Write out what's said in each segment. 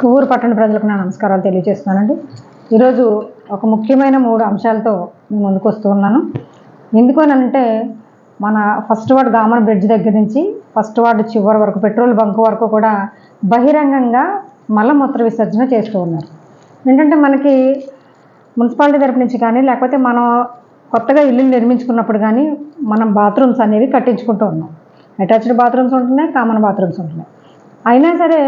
కొవ్వూరు పట్టణ ప్రజలకు నా నమస్కారాలు తెలియజేస్తున్నానండి. ఈరోజు ఒక ముఖ్యమైన మూడు అంశాలతో నేను ముందుకు వస్తూ ఉన్నాను. ఎందుకు అని అంటే మన ఫస్ట్ వార్డ్ గామన్ బ్రిడ్జ్ దగ్గర నుంచి ఫస్ట్ వార్డు చివరి వరకు పెట్రోల్ బంక్ వరకు కూడా బహిరంగంగా మలమూత్ర విసర్జన చేస్తూ ఉన్నారు. ఏంటంటే మనకి మున్సిపాలిటీ తరపు నుంచి కానీ లేకపోతే మనం కొత్తగా ఇల్లులు నిర్మించుకున్నప్పుడు కానీ మనం బాత్రూమ్స్ అనేవి కట్టించుకుంటూ ఉన్నాం. అటాచ్డ్ బాత్రూమ్స్ ఉంటున్నాయి కామన్ బాత్రూమ్స్ ఉంటున్నాయి. అయినా సరే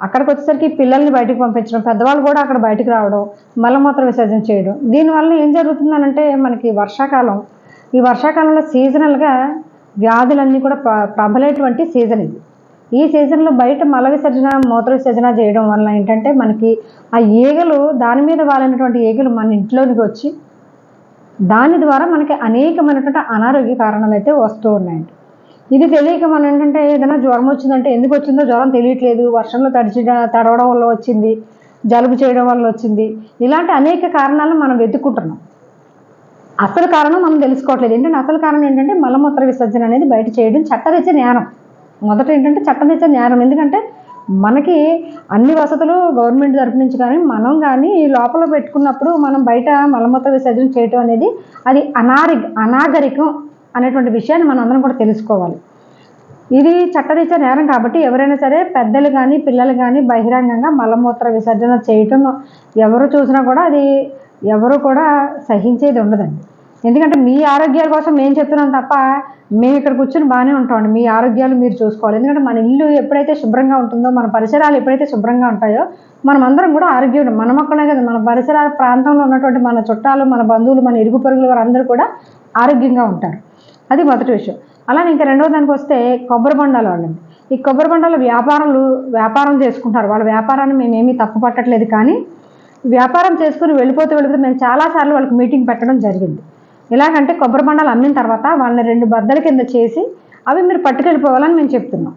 అక్కడికి వచ్చేసరికి పిల్లల్ని బయటకు పంపించడం పెద్దవాళ్ళు కూడా అక్కడ బయటికి రావడం మలమూత్ర విసర్జన చేయడం. దీనివల్ల ఏం జరుగుతుందనంటే మనకి వర్షాకాలం. ఈ వర్షాకాలంలో సీజనల్గా వ్యాధులన్నీ కూడా ప్రబలేటువంటి సీజన్ ఇది. ఈ సీజన్లో బయట మల విసర్జన మూత్ర విసర్జన చేయడం వల్ల ఏంటంటే మనకి ఆ ఈగలు దాని మీద వాలినటువంటి ఈగలు మన ఇంట్లోనికి వచ్చి దాని ద్వారా మనకి అనేకమైనటువంటి అనారోగ్య కారణాలు అయితే వస్తూ ఉన్నాయండి. ఇది తెలియక మనం ఏంటంటే ఏదైనా జ్వరం వచ్చిందంటే ఎందుకు వచ్చిందో జ్వరం తెలియట్లేదు వర్షంలో తడిచి తడవడం వల్ల వచ్చింది జలుబు చేయడం వల్ల వచ్చింది. ఇలాంటి అనేక కారణాలను మనం వెతుక్కుంటున్నాం. అసలు కారణం మనం తెలుసుకోవట్లేదు. ఏంటంటే అసలు కారణం ఏంటంటే మలమూత్ర విసర్జన అనేది బయట చేయడం చట్టరీత్యా నేరం మొదట ఏంటంటే చట్టరీత్యా నేరం ఎందుకంటే మనకి అన్ని వసతులు గవర్నమెంట్ తరపు నుంచి కానీ మనం కానీ ఈ లోపల పెట్టుకున్నప్పుడు మనం బయట మలమూత్ర విసర్జన చేయటం అనేది అది అనారి అనాగరికం. అనేటువంటి విషయాన్ని మనం అందరం కూడా తెలుసుకోవాలి. ఇది చట్టరీత్యా నేరం కాబట్టి ఎవరైనా సరే పెద్దలు కానీ పిల్లలు కానీ బహిరంగంగా మలమూత్ర విసర్జన చేయటం ఎవరు చూసినా కూడా అది ఎవరు కూడా సహించేది ఉండదండి. ఎందుకంటే మీ ఆరోగ్యాల కోసం మేము చెప్తున్నాం తప్ప మేము ఇక్కడ కూర్చొని బాగానే ఉంటామండి. మీ ఆరోగ్యాలు మీరు చూసుకోవాలి. ఎందుకంటే మన ఇల్లు ఎప్పుడైతే శుభ్రంగా ఉంటుందో మన పరిసరాలు ఎప్పుడైతే శుభ్రంగా ఉంటాయో మనం అందరం కూడా ఆరోగ్యం మన మొక్కలే కదా మన పరిసరాల ప్రాంతంలో ఉన్నటువంటి మన చుట్టాలు మన బంధువులు మన ఇరుగు పొరుగుల వారందరూ కూడా ఆరోగ్యంగా ఉంటారు. అది మొదటి విషయం. అలానే ఇంకా రెండవ దానికి వస్తే కొబ్బరి బొండాలు వాళ్ళండి ఈ కొబ్బరి బొండాలు వ్యాపారాలు వ్యాపారం చేసుకుంటారు. వాళ్ళ వ్యాపారాన్ని మేమేమీ తప్పు పట్టట్లేదు కానీ వ్యాపారం చేసుకుని వెళ్ళిపోతూ వెళ్ళిపోతే మేము చాలాసార్లు వాళ్ళకి మీటింగ్ పెట్టడం జరిగింది. ఎలాగంటే కొబ్బరి బండాలు అమ్మిన తర్వాత వాళ్ళని రెండు బద్దల కింద చేసి అవి మీరు పట్టుకెళ్ళిపోవాలని మేము చెప్తున్నాం.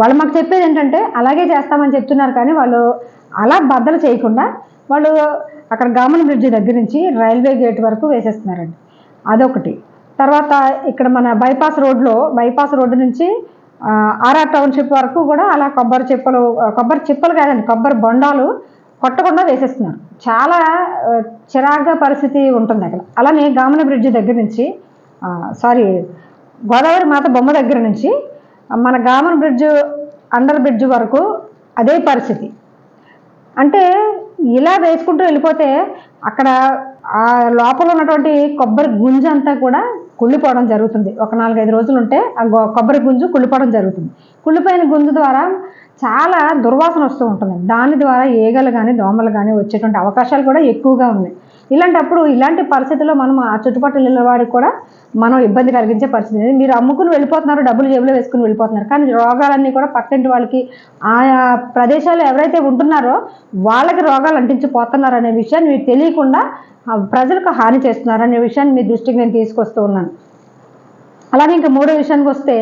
వాళ్ళు మాకు చెప్పేది ఏంటంటే అలాగే చేస్తామని చెప్తున్నారు కానీ వాళ్ళు అలా బద్దలు చేయకుండా వాళ్ళు అక్కడ గామన్ బ్రిడ్జి దగ్గర నుంచి రైల్వే గేట్ వరకు వేసేస్తున్నారండి. అదొకటి. తర్వాత ఇక్కడ మన బైపాస్ రోడ్లో బైపాస్ రోడ్డు నుంచి ఆర్ఆర్ టౌన్షిప్ వరకు కూడా అలా కొబ్బరి చిప్పలు కొబ్బరి చిప్పలు కాదండి కొబ్బరి బొండాలు కొట్టకుండా వేసేస్తున్నారు. చాలా ఆ, చిరాగ్గా పరిస్థితి ఉంటుంది అక్కడ. అలానే గామన బ్రిడ్జి దగ్గర నుంచి సారీ గోదావరి మాత బొమ్మ దగ్గర నుంచి మన గామన బ్రిడ్జ్ అండర్ బ్రిడ్జ్ వరకు అదే పరిస్థితి. అంటే ఇలా వేసుకుంటూ వెళ్ళిపోతే అక్కడ ఆ లోపల ఉన్నటువంటి కొబ్బరి గుంజు అంతా కూడా కుళ్ళిపోవడం జరుగుతుంది. ఒక నాలుగైదు రోజులు ఉంటే ఆ కొబ్బరి గుంజు కుళ్ళిపోవడం జరుగుతుంది. కుళ్ళిపోయిన గుంజు ద్వారా చాలా దుర్వాసన వస్తూ ఉంటుంది. దాని ద్వారా ఈగలు కానీ దోమలు కానీ వచ్చేటువంటి అవకాశాలు కూడా ఎక్కువగా ఉన్నాయి. ఇలాంటప్పుడు ఇలాంటి పరిస్థితుల్లో మనం ఆ చుట్టుపక్కల వాడికి కూడా మనం ఇబ్బంది కలిగించే పరిస్థితి మీరు అమ్ముకుని వెళ్ళిపోతున్నారు డబ్బులు జేబులో వేసుకుని వెళ్ళిపోతున్నారు. కానీ రోగాలన్నీ కూడా పక్కింటి వాళ్ళకి ఆయా ప్రదేశాలు ఎవరైతే ఉంటున్నారో వాళ్ళకి రోగాలు అంటించిపోతున్నారు అనే విషయాన్ని మీకు తెలియకుండా ప్రజలకు హాని చేస్తున్నారు అనే విషయాన్ని మీ దృష్టికి నేను తీసుకొస్తూ ఉన్నాను. అలాగే ఇంకా మూడో విషయానికి వస్తే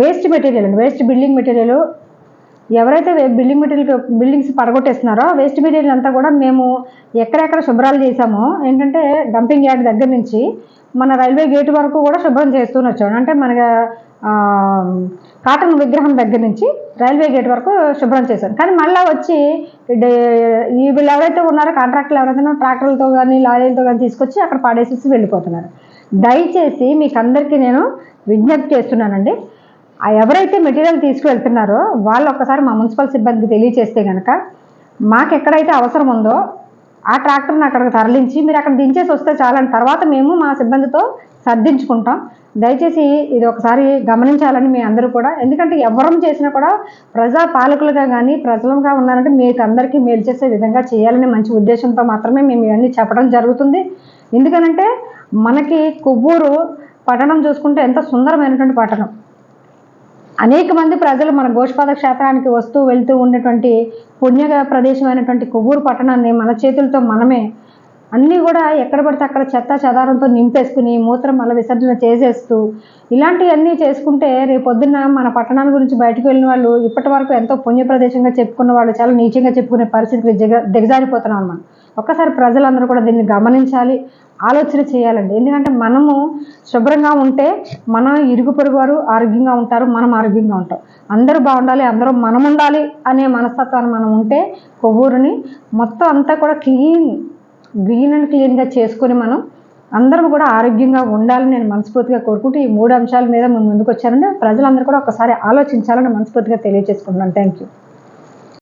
వేస్ట్ మెటీరియల్ అండి. వేస్ట్ బిల్డింగ్ మెటీరియల్ ఎవరైతే వే- బిల్డింగ్ మెటీరియల్ బిల్డింగ్స్ పడగొట్టేస్తున్నారో వేస్ట్ మెటీరియల్ అంతా కూడా మేము ఎక్కడెక్కడ శుభ్రాలు చేసామో ఏంటంటే డంపింగ్ యార్డ్ దగ్గర నుంచి మన రైల్వే గేట్ వరకు కూడా శుభ్రం చేస్తూనే వచ్చాడు అంటే మన కాటన్ విగ్రహం దగ్గర నుంచి రైల్వే గేట్ వరకు శుభ్రం చేశాను కానీ మళ్ళీ వచ్చి ఈ వీళ్ళు ఎవరైతే ఉన్నారో కాంట్రాక్టర్లు ఎవరైతే ట్రాక్టర్లతో కానీ లారీలతో కానీ తీసుకొచ్చి అక్కడ పాడేసేసి వెళ్ళిపోతున్నారు. దయచేసి మీకు అందరికీ నేను విజ్ఞప్తి చేస్తున్నానండి. ఎవరైతే మెటీరియల్ తీసుకువెళ్తున్నారో వాళ్ళు ఒక్కసారి మా మున్సిపల్ సిబ్బందికి తెలియచేస్తే కనుక మాకు ఎక్కడైతే అవసరం ఉందో ఆ ట్రాక్టర్ని అక్కడికి తరలించి మీరు అక్కడ దించేసి వస్తే చాలని తర్వాత మేము మా సిబ్బందితో సర్దించుకుంటాం. దయచేసి ఇది ఒకసారి గమనించాలని మీ అందరూ కూడా. ఎందుకంటే ఎవరం చేసినా కూడా ప్రజా పాలకులుగా కానీ ప్రజలుగా ఉన్నారంటే మీకు అందరికీ మేలు చేసే విధంగా చేయాలని మంచి ఉద్దేశంతో మాత్రమే మేము ఇవన్నీ చెప్పడం జరుగుతుంది. ఎందుకనంటే మనకి కొవ్వూరు పట్టణం చూసుకుంటే ఎంత సుందరమైనటువంటి పట్టణం. అనేక మంది ప్రజలు మన గోష్పాద క్షేత్రానికి వస్తూ వెళ్తూ ఉన్నటువంటి పుణ్య ప్రదేశమైనటువంటి కొవ్వూరు పట్టణాన్ని మన చేతులతో మనమే అన్నీ కూడా ఎక్కడ పడితే అక్కడ చెత్త చెదారంతో నింపేసుకుని మూత్రం మల విసర్జన చేసేస్తూ ఇలాంటివన్నీ చేసుకుంటే రేపొద్దున్న మన పట్టణాల గురించి బయటకు వెళ్ళిన వాళ్ళు ఇప్పటి వరకు ఎంతో పుణ్య ప్రదేశంగా చెప్పుకున్న వాళ్ళు చాలా నీచంగా చెప్పుకునే పరిస్థితికి దిగ దిగజారిపోతున్నాం మనం ఒక్కసారి ప్రజలందరూ కూడా దీన్ని గమనించాలి ఆలోచన చేయాలండి. ఎందుకంటే మనము శుభ్రంగా ఉంటే మన ఇరుగు పొరుగు వారు ఆరోగ్యంగా ఉంటారు మనం ఆరోగ్యంగా ఉంటాం. అందరూ బాగుండాలి అందరూ మనం ఉండాలి అనే మనస్తత్వాన్ని మనం ఉంటే కొవ్వూరుని మొత్తం అంతా కూడా క్లీన్ గ్రీన్ అండ్ క్లీన్గా చేసుకొని మనం అందరం కూడా ఆరోగ్యంగా ఉండాలని నేను మనస్ఫూర్తిగా కోరుకుంటూ ఈ మూడు అంశాల మీద మేము ముందుకు వచ్చానండి. ప్రజలందరూ కూడా ఒకసారి ఆలోచించాలని మనస్ఫూర్తిగా తెలియజేసుకుంటున్నాను. Thank you